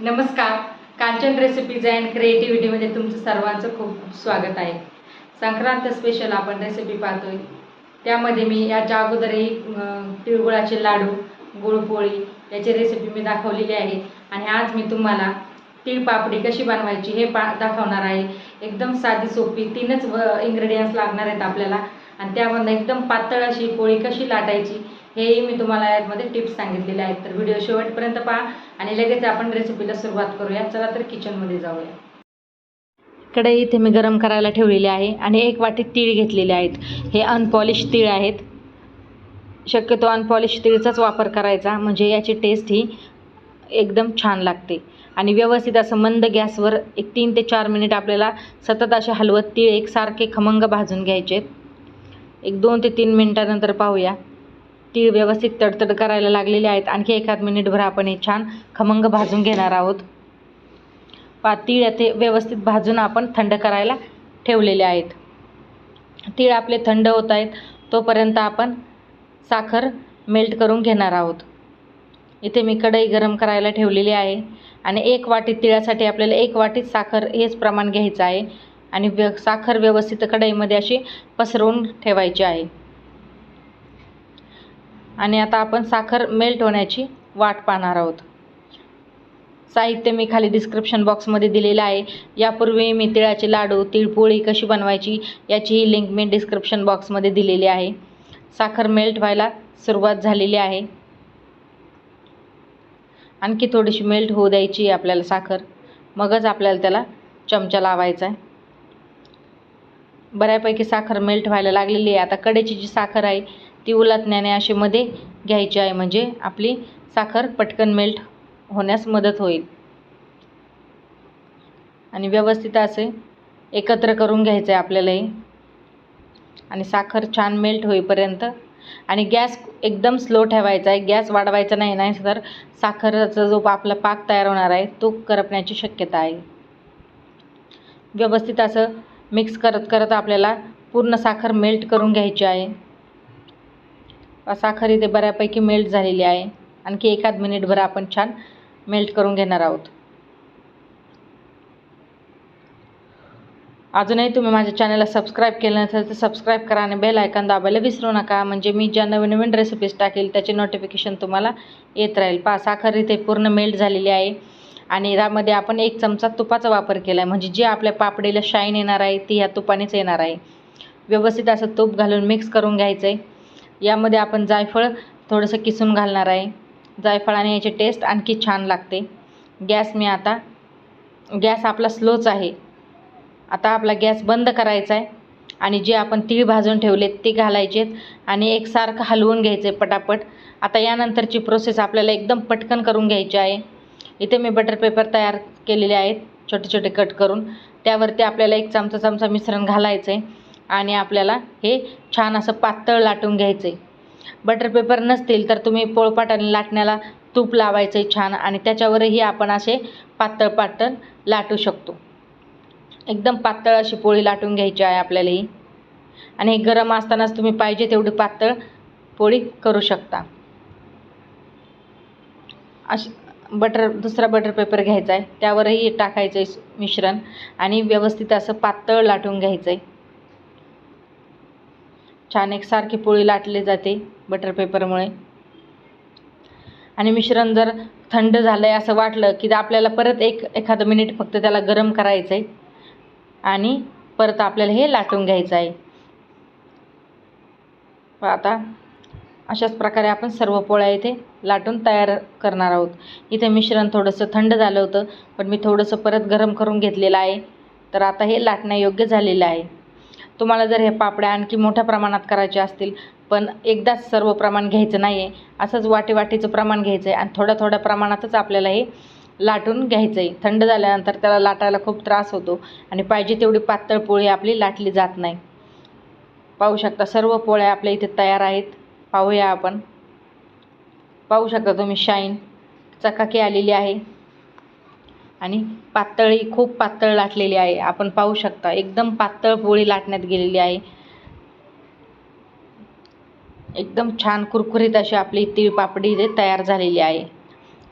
नमस्कार. Kanchan recipes and क्रिएटिव्हिटीमध्ये तुमचं सर्वांचं खूप खूप स्वागत आहे. संक्रांत स्पेशल आपण रेसिपी पाहतोय. त्यामध्ये मी याच्या अगोदरही तिळगुळाचे लाडू गुळपोळी याची रेसिपी मी दाखवलेली आहे. आणि आज मी तुम्हाला तीळ पापडी कशी बनवायची हे पा दाखवणार आहे. एकदम साधी सोपी तीनच इंग्रेडियंट्स लागणार आहेत आपल्याला. आणि त्यामधनं एकदम पातळ अशी पोळी कशी लाटायची हेही मी तुम्हाला यामध्ये टिप्स सांगितलेले आहेत. तर व्हिडिओ शेवटपर्यंत पहा आणि लगेच आपण रेसिपीला सुरुवात करूया. चला तर किचनमध्ये जाऊया. कढई इथे मी गरम करायला ठेवलेली आहे आणि एक वाटी तीळ घेतलेले आहेत. हे अनपॉलिश तीळ आहेत. शक्यतो अनपॉलिश तीळचाच वापर करायचा म्हणजे याची टेस्ट ही एकदम छान लागते. आणि व्यवस्थित असं मंद गॅसवर एक तीन ते चार मिनिट आपल्याला सतत असे हलवत तीळ एकसारखे खमंग भाजून घ्यायचे एक दोन ते तीन मिनटानंतर पाहूया. ती व्यवस्थित तडतड करायला लागलेले आहेत. आणखी एखाद मिनिटभर आपण हे छान खमंग भाजून घेणार आहोत. पा तीळ ते व्यवस्थित भाजून आपण थंड करायला ठेवलेले आहेत. तीळ आपले थंड होत आहेत. तोपर्यंत आपण साखर मेल्ट करून घेणार आहोत. इथे मी कढई गरम करायला ठेवलेली आहे आणि एक वाटी तिळासाठी आपल्याला एक वाटीत साखर हेच प्रमाण घ्यायचं आहे आणि व्य साखर व्यवस्थित कढईमध्ये अशी पसरवून ठेवायची आहे. आणि आता आपण साखर मेल्ट होण्याची वाट पाहणार आहोत. साहित्य मी खाली डिस्क्रिप्शन बॉक्समध्ये दिलेलं आहे. यापूर्वी मी तिळाचे लाडू तिळपोळी कशी बनवायची याचीही लिंक मी डिस्क्रिप्शन बॉक्समध्ये दिलेली आहे. साखर मेल्ट व्हायला सुरुवात झालेली आहे. आणखी थोडीशी मेल्ट होऊ द्यायची आहे आपल्याला साखर. मगच आपल्याला त्याला चमचा लावायचा आहे. बऱ्यापैकी साखर मेल्ट व्हायला लागलेली आहे. आता कडेची जी साखर आहे ती उलटण्याने अशी मध्ये घ्यायची आहे. म्हणजे आपली साखर पटकन मेल्ट होण्यास मदत होईल. आणि व्यवस्थित असे एकत्र करून घ्यायचं आहे आपल्यालाही आणि साखर छान मेल्ट होईपर्यंत. आणि गॅस एकदम स्लो ठेवायचा आहे. गॅस वाढवायचा नाही. नाही तर साखरेचा जो आपला पाक तयार होणार आहे तो करपण्याची शक्यता आहे. व्यवस्थित असं मिक्स करत करत आपल्याला पूर्ण साखर मेल्ट करून घ्यायची आहे. साखर इथे बऱ्यापैकी मेल्ट झालेली आहे. आणखी एखाद मिनिटभर आपण छान मेल्ट करून घेणार आहोत. अजूनही तुम्ही माझ्या चॅनलला सबस्क्राईब केलं नसेल तर सबस्क्राईब करा आणि बेल आयकॉन दाबायला विसरू नका. म्हणजे मी ज्या नवीन नवीन रेसिपीज टाकेल त्याचे नोटिफिकेशन तुम्हाला येत राहील. पा साखर इथे पूर्ण मेल्ट झालेली आहे. आणि यामध्ये आपण एक चमचा तुपाचा वापर केला आहे म्हणजे जे आपल्या पापडीला शाईन येणार आहे ती ह्या तुपानेच येणार आहे. व्यवस्थित असं तूप घालून मिक्स करून घ्यायचं आहे यामध्ये आपण जायफळ थोडंसं किसून घालणार आहे. जायफळाने याची टेस्ट आणखी छान लागते. गॅस मी आता गॅस आपला स्लोच आहे. आता आपला गॅस बंद करायचा आहे आणि जे आपण तीळ भाजून ठेवलेत ते घालायचेत. आणि एकसारखं हलवून घ्यायचे पटापट. आता यानंतरची प्रोसेस आपल्याला एकदम पटकन करून घ्यायची आहे. इथे मी बटर पेपर तयार केलेले आहेत छोटे छोटे कट करून. त्यावरती आपल्याला एक चमचा चमचा मिश्रण घालायचं आहे आणि आपल्याला हे छान असं पातळ लाटून घ्यायचं आहे बटर पेपर नसतील तर तुम्ही पोळपाटाने लाटण्याला तूप लावायचं आहे छान आणि त्याच्यावरही आपण असे पातळ पातळ लाटू शकतो. एकदम पातळ अशी पोळी लाटून घ्यायची आहे आपल्याला ही. आणि हे गरम असतानाच तुम्ही पाहिजे तेवढी पातळ पोळी करू शकता. अशी बटर दुसरा बटर पेपर घ्यायचा आहे त्यावरही टाकायचं आहे मिश्रण आणि व्यवस्थित असं पातळ लाटून घ्यायचं आहे छान एक सारखी पोळी लाटली जाते बटर पेपरमुळे आणि मिश्रण जर थंड झालं आहे असं वाटलं की आपल्याला परत एक एखादं मिनिट फक्त त्याला गरम करायचं आहे आणि परत आपल्याला हे लाटून घ्यायचं आहे आता अशाच प्रकारे आपण सर्व पोळ्या इथे लाटून तयार करणार आहोत. इथे मिश्रण थोडंसं थंड झालं होतं पण मी थोडंसं परत गरम करून घेतलेलं आहे. तर आता हे लाटण्यायोग्य झालेलं आहे. तुम्हाला जर हे पापड्या आणखी मोठ्या प्रमाणात करायचे असतील पण एकदाच सर्व प्रमाण घ्यायचं नाही आहे असंच वाटेवाटीचं प्रमाण घ्यायचं आहे आणि थोड्या थोड्या प्रमाणातच आपल्याला हे लाटून घ्यायचं आहे थंड झाल्यानंतर त्याला लाटायला खूप त्रास होतो आणि पाहिजे तेवढी पातळ पोळी आपली लाटली जात नाही. पाहू शकता सर्व पोळ्या आपल्या इथे तयार आहेत. पाहूया आपण. पाहू शकता तुम्ही शाईन चकाकी आलेली आहे. आणि पातळी खूप पातळ लाटलेली आहे. आपण पाहू शकता एकदम पातळ पोळी लाटण्यात गेलेली आहे. एकदम छान कुरकुरीत अशी आपली तीळ पापडी इथे तयार झालेली आहे.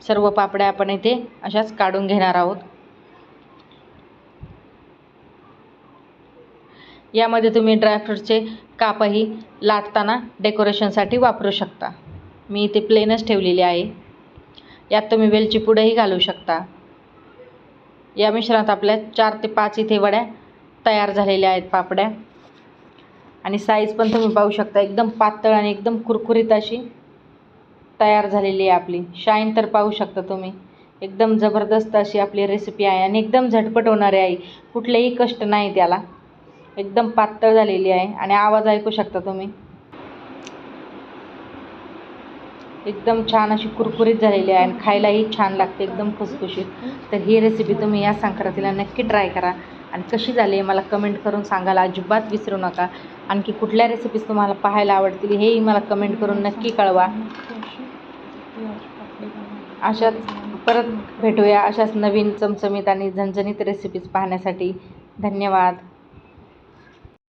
सर्व पापड्या आपण इथे अशाच काढून घेणार आहोत. यामध्ये तुम्ही ड्रायफ्रूटचे कापही लाटताना डेकोरेशनसाठी वापरू शकता. मी इथे प्लेनच ठेवलेली आहे. यात तुम्ही वेलची पुडंही घालू शकता. या मिश्रणात आपल्या चार ते पाच इथे वड्या तयार झालेल्या आहेत पापड्या. आणि साईज पण तुम्ही पाहू शकता एकदम पातळ आणि एकदम कुरकुरीत अशी तयार झालेली आहे आपली. शाईन तर पाहू शकता तुम्ही. एकदम जबरदस्त अशी आपली रेसिपी आहे आणि एकदम झटपट होणारी आहे कुठलेही कष्ट नाही त्याला. एकदम पातळ झालेली आहे. आणि आवाज ऐकू शकता तुम्ही. एकदम छान अशी कुरकुरीत झालेली आहे आणि खायलाही छान लागते एकदम खुसखुशीत. तर ही रेसिपी तुम्ही या संक्रांतीला नक्की ट्राय करा. आणि कशी झाली आहे मला कमेंट करून सांगायला अजिबात विसरू नका. आणखी कुठल्या रेसिपीज तुम्हाला पाहायला आवडतील हेही मला कमेंट करून नक्की कळवा. अशाच परत भेटूया अशाच नवीन चमचमीत आणि झणझणीत रेसिपीज पाहण्यासाठी. धन्यवाद.